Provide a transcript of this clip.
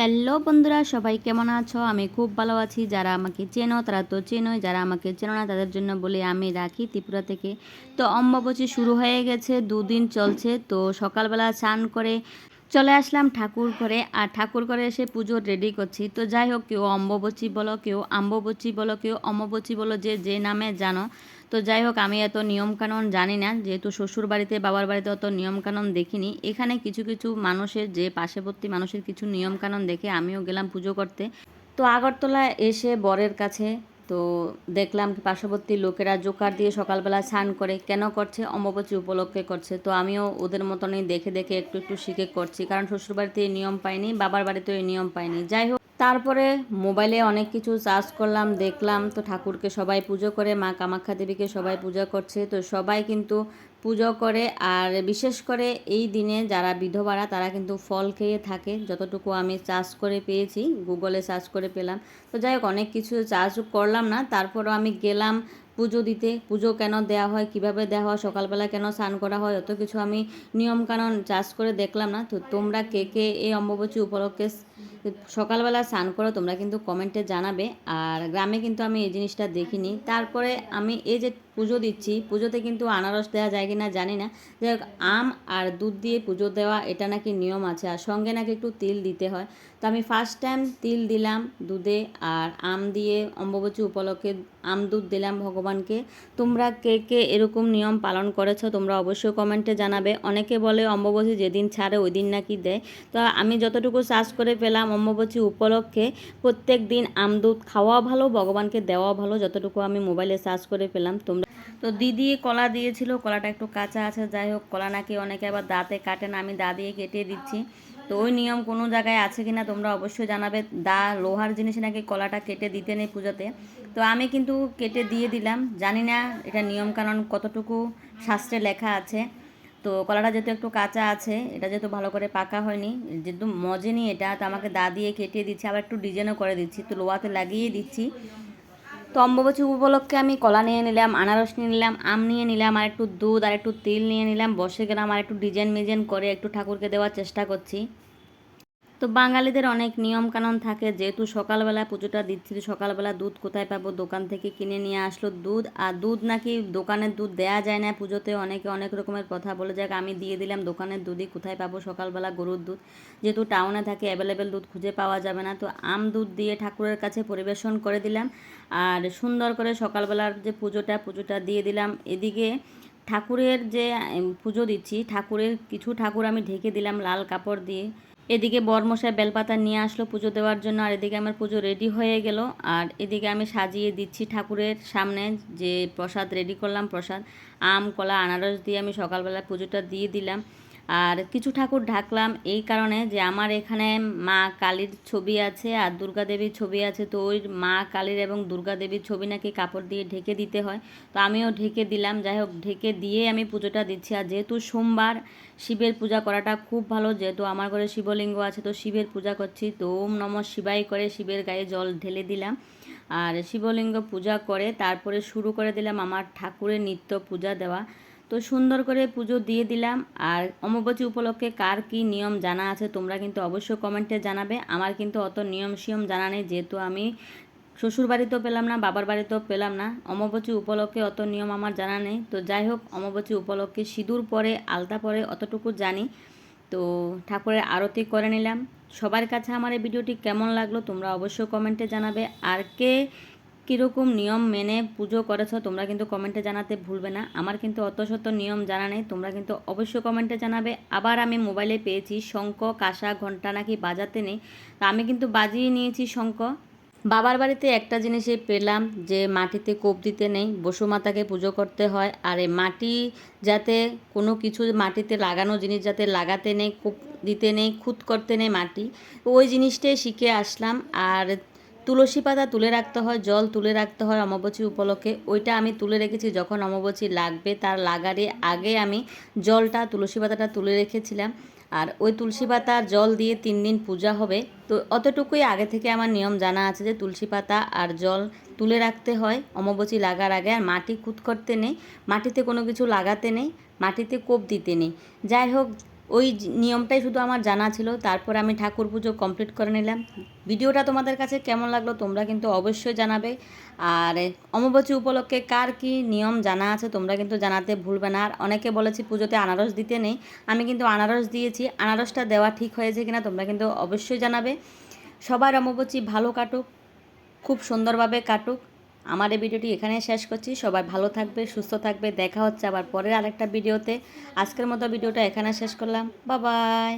Hello বন্ধুরা, সবাই কেমন আছো? আমি খুব ভালো আছি। যারা আমাকে চেনো, তারা তো চেনোই। যারা আমাকে চেনো না, তাদের জন্য বলে আমি রাখি ত্রিপুরা থেকে। তো অম্বাবচী শুরু হয়ে গেছে, দুদিন চলছে। তো সকালবেলা স্নান করে চলে আসলাম ঠাকুর ঘরে, আর ঠাকুর ঘরে এসে পুজো রেডি করছি। তো যাই হোক, কেউ অম্ববচী বলো, কেউ আম্ববচী বলো, কেউ অম্ববচী বলো, যে যে নামে জানো। তো যাই হোক, আমি এত নিয়মকানুন জানি না, যেহেতু শ্বশুর বাড়িতে বাবার বাড়িতে অত নিয়মকানুন দেখিনি। এখানে কিছু কিছু মানুষের, যে পাশেবর্তী মানুষের কিছু নিয়মকানুন দেখে আমিও গেলাম পুজো করতে। তো আগরতলা এসে বরের কাছে তো দেখলাম কি পার্শ্ববর্তী লোকেরা জোকার দিয়ে সকালবেলা স্নান করে কেন করছে, অম্বুবাচী উপলক্ষে করছে। তো আমিও ওদের মতনই দেখে দেখে একটু একটু শিখে করছি, কারণ শ্বশুরবাড়িতে এই নিয়ম পাইনি, বাবার বাড়িতেও এই নিয়ম পাইনি। যাই হোক, তারপরে মোবাইলে অনেক কিছু চার্জ করলাম, দেখলাম তো ঠাকুরকে সবাই পুজো করে, মা কামাখ্যা দেবীকে সবাই পূজা করছে। তো সবাই কিন্তু পুজো করে, আর বিশেষ করে এই দিনে যারা বিধবারা, তারা কিন্তু ফল খেয়ে থাকে। যতটুকু আমি চার্জ করে পেয়েছি গুগলে সার্চ করে পেলাম। তো যাই হোক, অনেক কিছু চার্জ করলাম না, তারপরও আমি গেলাম পুজো দিতে। পুজো কেন দেওয়া হয়, কীভাবে দেওয়া হয়, সকালবেলা কেন স্নান করা হয়, অত কিছু আমি নিয়মকানুন চাষ করে দেখলাম না। তো তোমরা কে কে এই অম্বুবাচী উপলক্ষে সকালবেলা স্নান করো, তোমরা কিন্তু কমেন্টে জানাবে। আর গ্রামে কিন্তু আমি এই জিনিসটা দেখিনি। তারপরে আমি এই যে পুজো দিচ্ছি। পুজোতে কিন্তু আনারস দেওয়া যায় কি না জানি না। যাই হোক আম আর দুধ দিয়ে পুজো দেওয়া, এটা নাকি নিয়ম আছে। আর সঙ্গে নাকি একটু তিল দিতে হয়। তো আমি ফার্স্ট টাইম তিল দিলাম দুধে আর আম দিয়ে অম্বুবাচী উপলক্ষে আম দুধ দিলাম ভগবানকে। তোমরা কে কে এরকম নিয়ম পালন করেছ তোমরা অবশ্যই কমেন্টে জানাবে। অনেকে বলে অম্বুবাচী যেদিন ছাড়ে ওই দিন নাকি দেয়। তো আমি যতটুকু সার্চ করে পেলাম অম্বুবাচী উপলক্ষে, প্রত্যেক দিন আম দুধ খাওয়া ভালো, ভগবানকে দেওয়া ভালো, যতটুকু আমি মোবাইলে সার্চ করে পেলাম, তোমরা তো দিদি কলা দিয়েছিল, কলাটা একটু কাঁচা আছে, যাই হোক, কলা নাকি অনেকে আবার দাঁতে কাটে না, আমি দা দিয়ে কেটে দিচ্ছি। তো ওই নিয়ম কোনো জায়গায় আছে কিনা তোমরা অবশ্যই জানাবে। দা লোহার জিনিসে নাকি কলাটা কেটে দিতে নেই পুজোতে। তো আমি কিন্তু কেটে দিয়ে দিলাম, জানি না এটা নিয়মকানুন কতটুকু শাস্ত্রে লেখা আছে। তো কলাটা যেহেতু একটু কাঁচা আছে, এটা যেহেতু ভালো করে পাকা হয়নি, যেহেতু মজে মজেনি এটা, তো আমাকে দা দিয়ে কেটে দিচ্ছি, আবার একটু ডিজাইনও করে দিচ্ছি তো লোহাতে লাগিয়ে দিচ্ছি। তো অম্বুবাচী উপলক্ষে আমি কলা নিয়ে নিলাম, আনারস নিয়ে নিলাম, আম নিয়ে নিলাম, আর একটু দুধ, আর একটু তেল নিয়ে নিলাম। বসে গেলাম, আর একটু ডিজাইন মিজাইন করে একটু ঠাকুরকে দেওয়ার চেষ্টা করছি। তো বাঙালিদের অনেক নিয়ম কানুন থাকে, যেহেতু সকালবেলা পুজোটা দিচ্ছি সকালবেলা দুধ কোথায় পাবো? দোকান থেকে কিনে নিয়ে আসলো দুধ। আর দুধ নাকি দোকানের দুধ দেয়া যায় না পুজোতে, অনেকে অনেক রকমের কথা বলে। যাক, আমি দিয়ে দিলাম, দোকানের দুধই কোথায় পাবো? সকালবেলা গরুর দুধ। যেহেতু টাউনে থাকে অ্যাভেলেবেল দুধ খুঁজে পাওয়া যাবে না, তো আম দুধ দিয়ে ঠাকুরের কাছে পরিবেশন করে দিলাম। আর সুন্দর করে সকালবেলার যে পুজোটা পুজোটা দিয়ে দিলাম। এদিকে ঠাকুরের যে পুজো দিচ্ছি, ঠাকুরের কিছু ঠাকুর আমি ঢেকে দিলাম লাল কাপড় দিয়ে। এদিকে বরমশাই বেলপাতা নিয়ে আসলো পুজো দেওয়ার জন্য, আর এদিকে আমার পুজো রেডি হয়ে গেল। আর এদিকে আমি সাজিয়ে দিচ্ছি ঠাকুরের সামনে যে প্রসাদ রেডি করলাম, প্রসাদ, আম, কলা, আনারস দিয়ে আমি সকালবেলা পুজোটা দিয়ে দিলাম। আর কিছু ঠাকুর ঢাকলাম এই কারণে যে আমার এখানে মা কালীর ছবি আছে আর দুর্গা দেবীর ছবি আছে। তো ওই মা কালীর এবং দুর্গা দেবীর ছবি নাকি কাপড় দিয়ে ঢেকে দিতে হয়। তো আমিও ঢেকে দিলাম। যাই হোক, ঢেকে দিয়ে আমি পুজোটা দিচ্ছি। আর যেহেতু সোমবার, শিবের পূজা করাটা খুব ভালো। যেহেতু আমার ঘরে শিবলিঙ্গ আছে, তো শিবের পূজা করছি। তো ওম নম শিবাই করে শিবের গায়ে জল ঢেলে দিলাম। আর শিবলিঙ্গ পূজা করে তারপরে শুরু করে দিলাম আমার ঠাকুরের নিত্য পূজা দেওয়া। তো সুন্দর করে পুজো দিয়ে দিলাম। আর অমাবচী উপলক্ষে কার কি নিয়ম জানা আছে তোমরা কিন্তু অবশ্যই কমেন্টে জানাবে। আমার কিন্তু অত নিয়ম সিয়ম জানা নেই, যেহেতু আমি শ্বশুর বাড়িতেও পেলাম না, বাবার বাড়িতেও পেলাম না। অমাবচী উপলক্ষে অত নিয়ম আমার জানা নেই। তো যাই হোক অমাবচী উপলক্ষে সিঁদুর পরে, আলতা পরে অতটুকু জানি। তো ঠাকুরের আরতি করে নিলাম। সবার কাছে আমার এই ভিডিওটি কেমন লাগল তোমরা অবশ্যই কমেন্টে জানাবে। আর কে কীরকম নিয়ম মেনে পুজো করেছ, তোমরা কিন্তু কমেন্টে জানাতে ভুলবে না। আমার কিন্তু অত শত নিয়ম জানা নেই, তোমরা কিন্তু অবশ্যই কমেন্টে জানাবে। আবার আমি মোবাইলে পেয়েছি শঙ্খ, কাঁসা, ঘণ্টা নাকি বাজাতে নেই, তা আমি কিন্তু বাজিয়ে নিয়েছি শঙ্খ। বাবার বাড়িতে একটা জিনিসে পেলাম যে মাটিতে কোপ দিতে নেই বসুমাতাকে পুজো করতে হয়, আর এই মাটি যাতে কোনো কিছু মাটিতে লাগানো জিনিস যাতে লাগাতে নেই, কোপ দিতে নেই খুদ করতে নেই মাটি ওই জিনিসটাই শিখে আসলাম। আর তুলসী পাতা তুলে রাখতে হয়, জল তুলে রাখতে হয় অমাবচী উপলক্ষে। ওইটা আমি তুলে রেখেছি যখন অমাবচী লাগবে, তার লাগারে আগে আমি জলটা, তুলসী পাতাটা তুলে রেখেছিলাম। আর ওই তুলসী পাতা জল দিয়ে তিন দিন পূজা হবে। তো অতটুকুই আগে থেকে আমার নিয়ম জানা আছে যে তুলসী পাতা আর জল তুলে রাখতে হয় অমাবচী লাগার আগে। আর মাটি কুত করতে নেই, মাটিতে কোনো কিছু লাগাতে নেই, মাটিতে কোপ দিতে নেই। যাই হোক ওই নিয়মটাই শুধু আমার জানা ছিল। তারপর আমি ঠাকুর পুজো কমপ্লিট করে নিলাম। ভিডিওটা তোমাদের কাছে কেমন লাগল তোমরা কিন্তু অবশ্যই জানাবে। আর অমাবস্যা উপলক্ষে কার কি নিয়ম জানা আছে তোমরা কিন্তু জানাতে ভুলবে না। আর অনেকে বলেছি পুজোতে আনারস দিতে নেই। আমি কিন্তু আনারস দিয়েছি। আনারসটা দেওয়া ঠিক হয়েছে কিনা তোমরা কিন্তু অবশ্যই জানাবে। সবার অমাবস্যা ভালো কাটুক, খুব সুন্দরভাবে কাটুক। আমার এই ভিডিওটি এখানে শেষ করছি। সবাই ভালো থাকবে, সুস্থ থাকবে। দেখা হচ্ছে আবার পরের আরেকটা ভিডিওতে। আজকের মতো ভিডিওটা এখানে শেষ করলাম। বাবাই